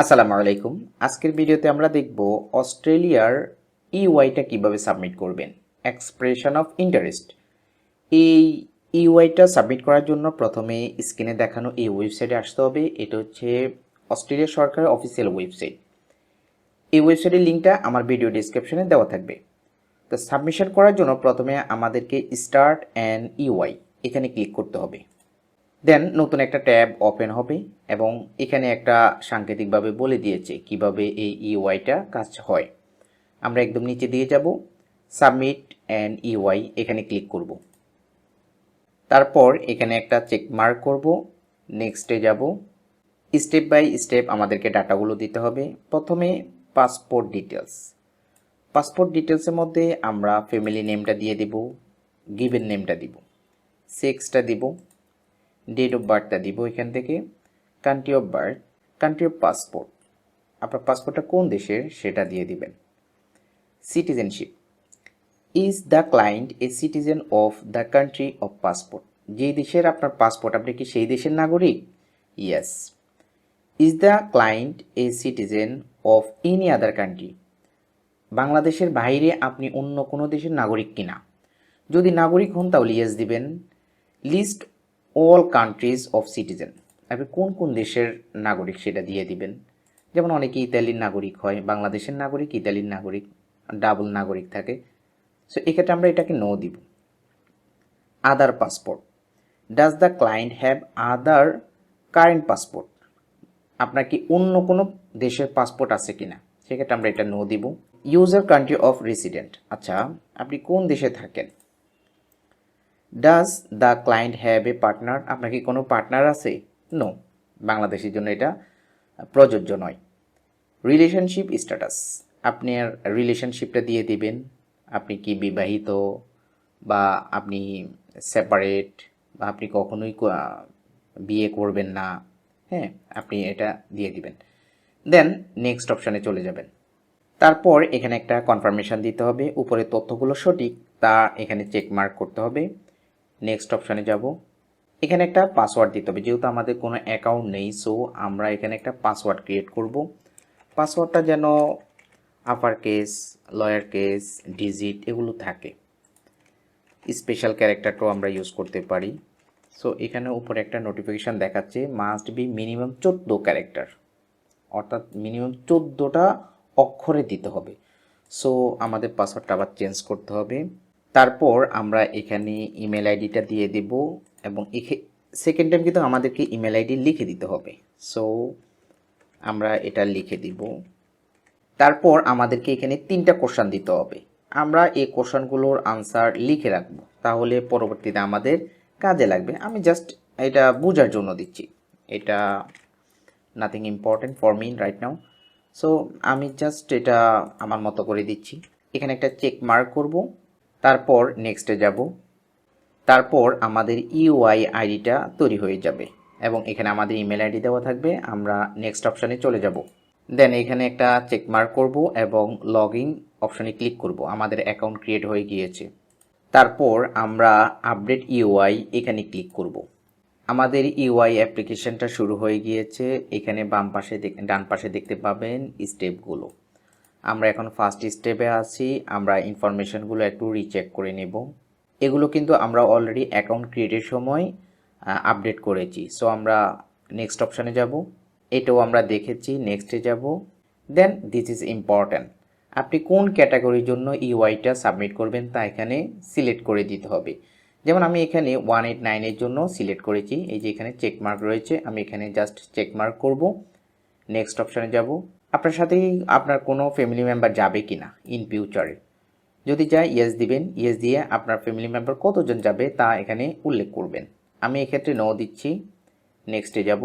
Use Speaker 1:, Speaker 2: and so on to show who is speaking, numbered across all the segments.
Speaker 1: আসসালামু আলাইকুম। আজকের ভিডিওতে আমরা দেখব অস্ট্রেলিয়ার ইউআইটা কীভাবে সাবমিট করবেন। Expression of interest. এই ইউআইটা সাবমিট করার জন্য প্রথমে স্ক্রিনে দেখানো এই ওয়েবসাইটে আসতে হবে। এটা হচ্ছে অস্ট্রেলিয়া সরকারের অফিসিয়াল ওয়েবসাইট। এই ওয়েবসাইটের লিঙ্কটা আমার ভিডিও ডিসক্রিপশনে দেওয়া থাকবে। তো সাবমিশন করার জন্য প্রথমে আমাদেরকে স্টার্ট অ্যান্ড ইউআই এখানে ক্লিক করতে হবে। দেন নতুন একটা ট্যাব ওপেন হবে এবং এখানে একটা সাংকেতিকভাবে বলে দিয়েছে কীভাবে এই ইউআইটা কাজ হয়। আমরা একদম নিচে দিয়ে যাব সাবমিট অ্যান্ড ইউআই এখানে ক্লিক করব। তারপর এখানে একটা চেক মার্ক করব নেক্সটে যাব। স্টেপ বাই স্টেপ আমাদেরকে ডাটাগুলো দিতে হবে। প্রথমে পাসপোর্ট ডিটেলস পাসপোর্ট ডিটেলসের মধ্যে আমরা ফ্যামিলি নেমটা দিয়ে দেব গিভেন নেমটা দিব। সেক্সটা দিব। ডেট অফ বার্থটা দিব এখান থেকে country of birth country of passport আপনার পাসপোর্টটা কোন দেশের সেটা দিয়ে দিবেন। Citizenship is the client a citizen of the country of passport যেই দেশের আপনার পাসপোর্ট আপনি কি সেই দেশের নাগরিক? Yes is the client a citizen of any other country বাংলাদেশের বাইরে আপনি অন্য কোনো দেশের নাগরিক কিনা? যদি নাগরিক হন তাহলে ইয়েস দিবেন। List all countries of citizen আপনি কোন কোন দেশের নাগরিক সেটা দিয়ে দিবেন? যেমন অনেকে ইতালির নাগরিক হয়, বাংলাদেশের নাগরিক ইতালির নাগরিক ডাবল নাগরিক থাকে। সো এক্ষেত্রে আমরা এটাকে নো দিব। Other passport does the client have other current passport আপনার কি অন্য কোনো দেশের পাসপোর্ট আছে কি না সেক্ষেত্রে আমরা এটা নো দিব। ইউজার কান্ট্রি অফ রেসিডেন্ট আচ্ছা আপনি কোন দেশে থাকেন? Does the client have a partner আপনার কি কোনো পার্টনার আছে? নো বাংলাদেশের জন্য এটা প্রযোজ্য নয়। রিলেশনশিপ স্ট্যাটাস আপনার রিলেশনশিপটা দিয়ে দিবেন। আপনি কি বিবাহিত বা আপনি সেপারেট বা আপনি কখনোই বিয়ে করবেন না। হ্যাঁ আপনি এটা দিয়ে দিবেন। দেন নেক্সট অপশানে চলে যাবেন। তারপর এখানে একটা কনফার্মেশন দিতে হবে। উপরে তথ্যগুলো সঠিক, তা এখানে চেক মার্ক করতে হবে। নেক্সট অপশানে যাব। এখানে একটা পাসওয়ার্ড দিতে হবে, যেহেতু আমাদের কোনো অ্যাকাউন্ট নেই সো আমরা এখানে একটা পাসওয়ার্ড ক্রিয়েট করব। পাসওয়ার্ডটা যেন upper case lower case digit এগুলো থাকে। স্পেশাল ক্যারেক্টারটাও আমরা ইউজ করতে পারি। সো এখানে উপরে একটা নোটিফিকেশান দেখাচ্ছে মাস্ট বি মিনিমাম চোদ্দ ক্যারেক্টার অর্থাৎ মিনিমাম চোদ্দোটা অক্ষরে দিতে হবে। সো আমাদের পাসওয়ার্ডটা আবার চেঞ্জ করতে হবে। তারপর আমরা এখানে ইমেল আইডিটা দিয়ে দেব এবং সেকেন্ড টাইম কিন্তু আমাদেরকে ইমেল আইডি লিখে দিতে হবে। সো আমরা এটা লিখে দিব। তারপর আমাদেরকে এখানে তিনটা কোশ্চান দিতে হবে। আমরা এই কোশ্চানগুলোর আনসার লিখে রাখব। তাহলে পরবর্তীতে আমাদের কাজে লাগবে। আমি জাস্ট এটা বোঝার জন্য দিচ্ছি। এটা nothing important for me right now so আমি জাস্ট এটা আমার মতো করে দিচ্ছি। এখানে একটা চেক মার্ক করব। তারপর নেক্সটে যাব। তারপর আমাদের ইউআই আইডিটা তৈরি হয়ে যাবে এবং এখানে আমাদের ইমেল আইডি দেওয়া থাকবে। আমরা নেক্সট অপশানে চলে যাব। দেন এখানে একটা চেক মার্ক করব এবং লগ ইন অপশানে ক্লিক করব। আমাদের অ্যাকাউন্ট ক্রিয়েট হয়ে গিয়েছে। তারপর আমরা আপডেট ইউআই এখানে ক্লিক করব। আমাদের ইউআই অ্যাপ্লিকেশনটা শুরু হয়ে গিয়েছে। এখানে বাম পাশে ডান পাশে দেখতে পাবেন স্টেপগুলো আমরা এখন ফার্স্ট স্টেপে আছি, আমরা ইনফরমেশনগুলো একটু রিচেক করে নেব। এগুলো কিন্তু আমরা অলরেডি অ্যাকাউন্ট ক্রিয়েটের সময় আপডেট করেছি। সো আমরা নেক্সট অপশানে যাব। এটাও আমরা দেখেছি নেক্সটে যাব। দেন দিস ইজ ইম্পর্ট্যান্ট আপনি কোন ক্যাটাগরির জন্য ইউআইটা সাবমিট করবেন তা এখানে সিলেক্ট করে দিতে হবে। যেমন আমি এখানে ওয়ান এইট নাইনের জন্য সিলেক্ট করেছি, এই যে এখানে চেকমার্ক রয়েছে, আমি এখানে জাস্ট চেক মার্ক করব। নেক্সট অপশানে যাব। আপনার সাথে আপনার কোনো ফ্যামিলি মেম্বার যাবে কি না ইন ফিউচারে যদি যায় ইয়েস দিবেন ইয়েস দিয়ে আপনার ফ্যামিলি মেম্বার কতজন যাবে তা এখানে উল্লেখ করবেন। আমি এক্ষেত্রে নো দিচ্ছি নেক্সটে যাব।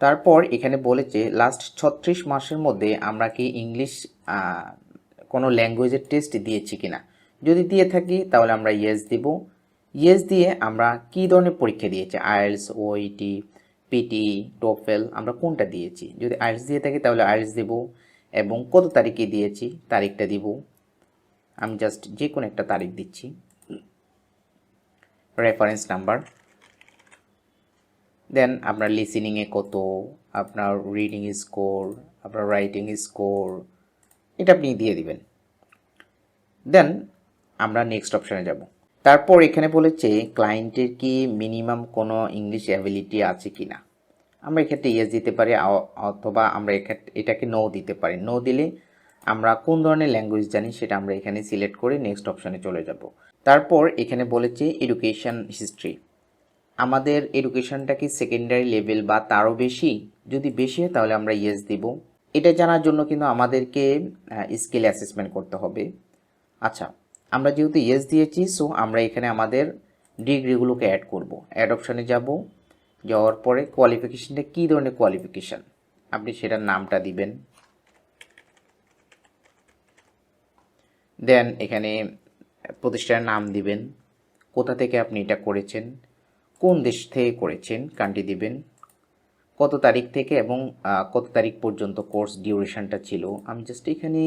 Speaker 1: তারপর এখানে বলেছে লাস্ট ছত্রিশ মাসের মধ্যে আমরা কি ইংলিশ কোনো ল্যাঙ্গুয়েজের টেস্ট দিয়েছি কি না যদি দিয়ে থাকি, তাহলে আমরা ইয়েস দিব। ইয়েস দিয়ে আমরা কী ধরনের পরীক্ষা দিয়েছি? আইএলস ওইটি পিটি, টোফেল আমরা কোনটা দিয়েছি? যদি আইএলস দিয়ে থাকি তাহলে আইএলস দেব এবং কত তারিখে দিয়েছি? তারিখটা দিব। আমি জাস্ট যে কোনো একটা তারিখ দিচ্ছি। রেফারেন্স নাম্বার দেন আপনার লিসেনিংয়ে কত? আপনার রিডিং স্কোর আপনার রাইটিং স্কোর এটা আপনি দিয়ে দিবেন। দেন আমরা নেক্সট অপশানে যাব। তারপর এখানে বলেছে ক্লায়েন্টের কি মিনিমাম কোনো ইংলিশ অ্যাবিলিটি আছে কি না আমরা এক্ষেত্রে ইয়েস দিতে পারি অথবা আমরা এক্ষেত্রে এটাকে নো দিতে পারি। নো দিলে আমরা কোন ধরনের ল্যাঙ্গুয়েজ জানি সেটা আমরা এখানে সিলেক্ট করে নেক্সট অপশানে চলে যাব। তারপর এখানে বলেছে এডুকেশন হিস্ট্রি আমাদের এডুকেশনটা কি সেকেন্ডারি লেভেল বা তারও বেশি? যদি বেশি হয় তাহলে আমরা ইয়েস দিব। এটা জানার জন্য কিন্তু আমাদেরকে স্কিল অ্যাসেসমেন্ট করতে হবে। আচ্ছা আমরা যেহেতু ইয়েস দিয়েছি সো আমরা এখানে আমাদের ডিগ্রিগুলোকে অ্যাড করব। অ্যাড অপশানে যাব, যাওয়ার পরে কোয়ালিফিকেশানটা কী ধরনের কোয়ালিফিকেশান আপনি সেটার নামটা দিবেন। দেন এখানে প্রতিষ্ঠানের নাম দিবেন, কোথা থেকে আপনি এটা করেছেন, কোন দেশ থেকে করেছেন কান্ট্রি দিবেন, কত তারিখ থেকে এবং কত তারিখ পর্যন্ত কোর্স ডিউরেশনটা ছিল। আমি জাস্ট এখানে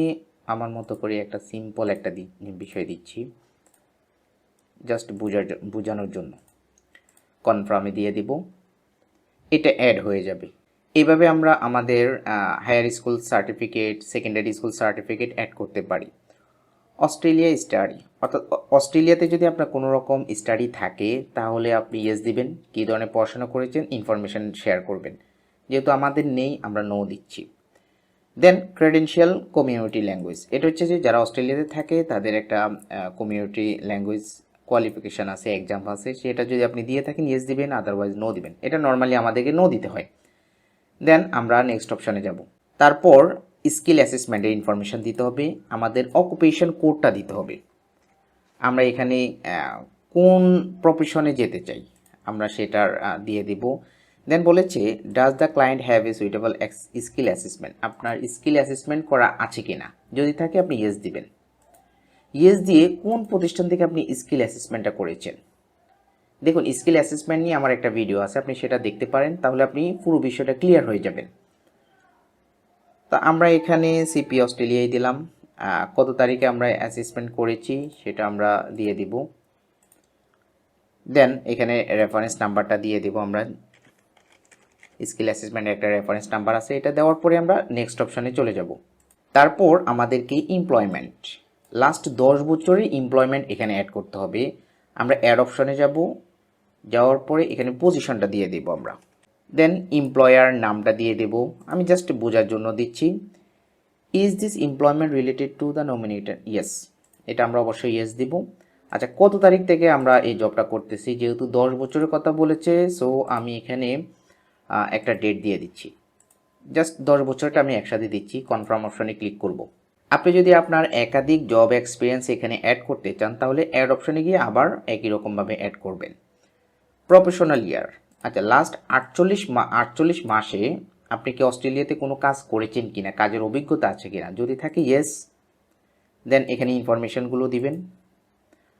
Speaker 1: আমার মতো করে একটা সিম্পল একটা বিষয় দিচ্ছি। জাস্ট বোঝার বোঝানোর জন্য। কনফার্মে দিয়ে দিব। এটা অ্যাড হয়ে যাবে। এইভাবে আমরা আমাদের higher school certificate secondary school certificate add করতে পারি। অস্ট্রেলিয়া স্টাডি অর্থাৎ অস্ট্রেলিয়াতে যদি আপনার কোনো রকম স্টাডি থাকে, তাহলে আপনি ইয়েস দিবেন। কী ধরনের পড়াশোনা করেছেন ইনফরমেশন শেয়ার করবেন। যেহেতু আমাদের নেই, আমরা নো দিচ্ছি। দেন ক্রেডেনশিয়াল কমিউনিটি ল্যাঙ্গুয়েজ এটা হচ্ছে যে যারা অস্ট্রেলিয়াতে থাকে, তাদের একটা কমিউনিটি ল্যাঙ্গুয়েজ কোয়ালিফিকেশান আছে এক্সাম আছে। সেটা যদি আপনি দিয়ে থাকেন ইয়েস দিবেন আদারওয়াইজ নো দিবেন। এটা নর্মালি আমাদেরকে নো দিতে হয়। দেন আমরা নেক্সট অপশানে যাব। তারপর স্কিল অ্যাসেসমেন্টের ইনফরমেশন দিতে হবে। আমাদের অকুপেশন কোডটা দিতে হবে। আমরা এখানে কোন প্রফেশনে যেতে চাই, আমরা সেটার দিয়ে দিব। দেন বলেছে does the client have a suitable skill assessment আপনার স্কিল অ্যাসেসমেন্ট করা আছে কি না? যদি থাকে আপনি ইয়েস দিবেন। ইয়েস দিয়ে কোন প্রতিষ্ঠান থেকে আপনি স্কিল অ্যাসেসমেন্টটা করেছেন? দেখুন স্কিল অ্যাসেসমেন্ট নিয়ে আমার একটা ভিডিও আছে, আপনি সেটা দেখতে পারেন, তাহলে আপনি পুরো বিষয়টা ক্লিয়ার হয়ে যাবেন। তা আমরা এখানে সিপি অস্ট্রেলিয়ায় দিলাম। কত তারিখে আমরা অ্যাসেসমেন্ট করেছি সেটা আমরা দিয়ে দিব। দেন এখানে রেফারেন্স নাম্বারটা দিয়ে দিব আমরা। স্কিল অ্যাসেসমেন্টের একটা রেফারেন্স নাম্বার আছে, এটা দেওয়ার পরে আমরা নেক্সট অপশানে চলে যাব। তারপর আমাদেরকে এমপ্লয়মেন্ট লাস্ট দশ বছরের এমপ্লয়মেন্ট এখানে অ্যাড করতে হবে। আমরা অ্যাড অপশানে যাব, যাওয়ার পরে এখানে পজিশনটা দিয়ে দেব আমরা। দেন এমপ্লয়ার নামটা দিয়ে দেব। আমি জাস্ট বোঝার জন্য দিচ্ছি। Is this employment related to the nominated yes এটা আমরা অবশ্যই ইয়েস দিব। আচ্ছা কত তারিখ থেকে আমরা এই জবটা করতেছি? যেহেতু দশ বছরের কথা বলেছে সো আমি এখানে একটা ডেট দিয়ে দিচ্ছি। জাস্ট দশ বছরটা আমি একসাথে দিচ্ছি কনফার্ম অপশনে ক্লিক করব। আপনি যদি আপনার একাধিক জব এক্সপিরিয়েন্স এখানে অ্যাড করতে চান, তাহলে অ্যাড অপশনে গিয়ে আবার একই রকমভাবে অ্যাড করবেন। প্রফেশনাল ইয়ার আচ্ছা লাস্ট আটচল্লিশ মা, আটচল্লিশ মাসে আপনি কি অস্ট্রেলিয়াতে কোনো কাজ করেছেন কিনা? কাজের অভিজ্ঞতা আছে কিনা? যদি থাকে ইয়েস দেন এখানে ইনফরমেশনগুলো দিবেন।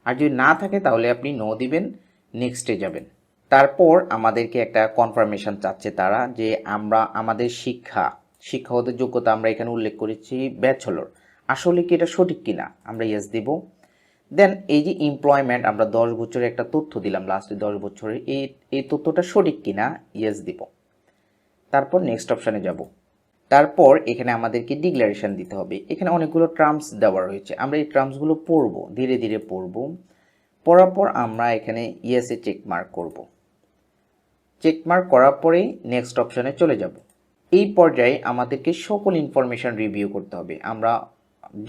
Speaker 1: আর যদি না থাকে, তাহলে আপনি নো দিবেন নেক্সটে যাবেন। তারপর আমাদেরকে একটা কনফার্মেশন চাচ্ছে তারা যে আমরা, আমাদের শিক্ষা, শিক্ষাগত যোগ্যতা আমরা এখানে উল্লেখ করেছি ব্যাচেলর আসলে কি এটা সঠিক কিনা? আমরা ইয়েস দিব। দেন এই যে এমপ্লয়মেন্ট আমরা দশ বছরের একটা তথ্য দিলাম লাস্টে দশ বছরের এই এই তথ্যটা সঠিক কিনা? ইয়েস দিব। তারপর নেক্সট অপশানে যাব। তারপর এখানে আমাদেরকে ডিক্লারেশন দিতে হবে। এখানে অনেকগুলো টার্মস দেওয়া রয়েছে। আমরা এই টার্মসগুলো পড়ব, ধীরে ধীরে পড়ব। পড়ার পর আমরা এখানে ইয়েসে চেক মার্ক করব। চেক মার্ক করার পরেই নেক্সট অপশানে চলে যাব। এই পর্যায়ে আমাদেরকে সকল ইনফরমেশন রিভিউ করতে হবে। আমরা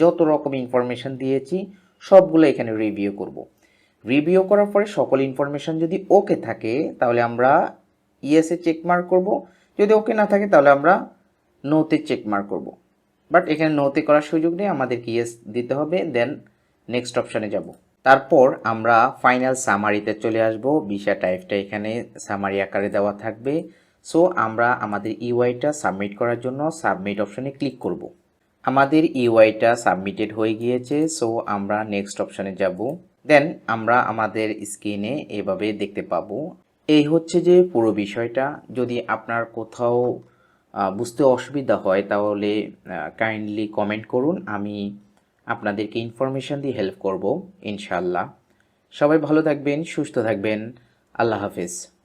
Speaker 1: যত রকম ইনফরমেশন দিয়েছি, সবগুলো এখানে রিভিউ করব। রিভিউ করার পরে সকল ইনফরমেশন যদি ওকে থাকে, তাহলে আমরা ইয়েসে চেক মার্ক করব। যদি ওকে না থাকে, তাহলে আমরা নোতে চেক মার্ক করব। বাট এখানে নোতে করার সুযোগ নেই, আমাদেরকে ইয়েস দিতে হবে দেন নেক্সট অপশানে যাব। তারপর আমরা ফাইনাল সামারিতে চলে আসব। ভিসা টাইপটা এখানে সামারি আকারে দেওয়া থাকবে। সো আমরা আমাদের ইউআইটা সাবমিট করার জন্য সাবমিট অপশানে ক্লিক করব। আমাদের ইউআইটা সাবমিটেড হয়ে গিয়েছে। সো আমরা নেক্সট অপশানে যাব। দেন আমরা আমাদের স্ক্রিনে এভাবে দেখতে পাবো। এই হচ্ছে যে পুরো বিষয়টা। যদি আপনার কোথাও বুঝতে অসুবিধা হয়, তাহলে কাইন্ডলি কমেন্ট করুন। আমি আপনাদেরকে ইনফরমেশান দিয়ে হেল্প করব ইনশাল্লাহ সবাই ভালো থাকবেন সুস্থ থাকবেন। আল্লাহ হাফেজ।